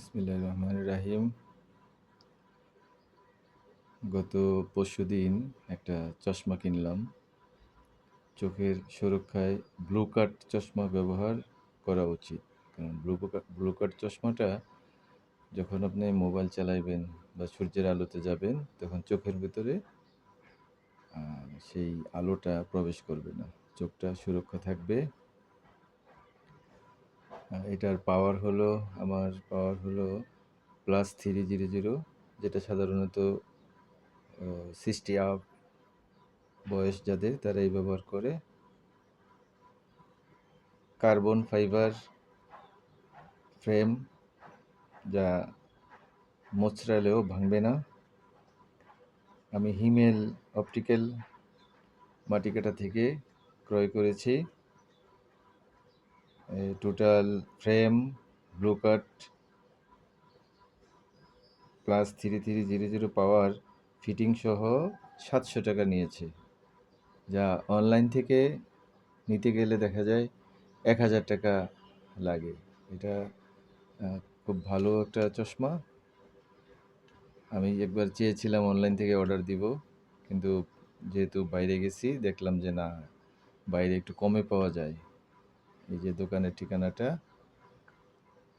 বিসমিল্লাহ রহমান রাহিম গত পরশু দিন একটা চশমা কিনলাম। চোখের সুরক্ষায় ব্লু কাট চশমা ব্যবহার করা উচিত। কারণ ব্লু ব্লু কাট চশমাটা যখন আপনি মোবাইল চালাইবেন বা সূর্যের আলোতে যাবেন, তখন চোখের ভিতরে সেই আলোটা প্রবেশ করবে না। চোখটা সুরক্ষা থাকবে। এটার পাওয়ার হলো, আমার পাওয়ার হলো প্লাস থ্রি জিরো জিরো যেটা সাধারণত সিক্সটি আপ বয়স যাদের তারা এই ব্যবহার করে। কার্বন ফাইবার ফ্রেম যা মোচড়ালেও ভাঙবে না। আমি হিমেল অপটিক্যাল মাটিকাটা থেকে ক্রয় করেছি। Total frame blue cut plus three three zero zero power fitting সহ সাতশো টাকা নিয়েছে। যা অনলাইন থেকে নিতে গেলে দেখা যায় এক হাজার টাকা লাগে। এটা খুব ভালো একটা চশমা। আমি একবার চেয়েছিলাম অনলাইন থেকে অর্ডার দিব, কিন্তু যেহেতু বাইরে গেছি, দেখলাম যে না, বাইরে একটু কমে পাওয়া যায়। এই যে দোকানের ঠিকানাটা,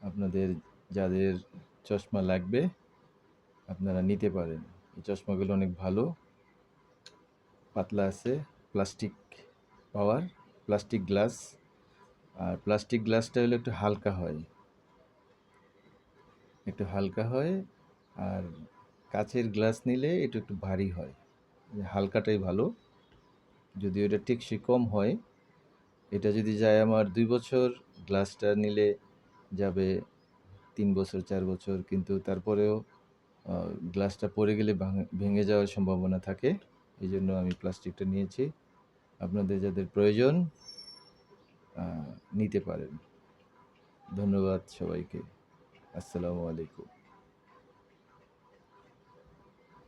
আপনাদের যাদের চশমা লাগবে, আপনারা নিতে পারেন। এই চশমাগুলো অনেক ভালো, পাতলা আছে, প্লাস্টিক পাওয়ার, প্লাস্টিক গ্লাস। আর প্লাস্টিক গ্লাসটা হলো একটু হালকা হয়। একটু হালকা হয়, আর কাচের গ্লাস নিলে একটু একটু ভারী হয়। হালকাটাই ভালো যদি ওটা টেকসই কম হয়। এটা যদি যায় আমার দুই বছর গ্লাসটা নিলে যাবে তিন বছর, চার বছর, কিন্তু তারপরেও গ্লাসটা পড়ে গেলে ভেঙে যাওয়ার সম্ভাবনা থাকে। এই জন্য আমি প্লাস্টিকটা নিয়েছি। আপনাদের যাদের প্রয়োজন নিতে পারেন। ধন্যবাদ সবাইকে। আসসালামু আলাইকুম।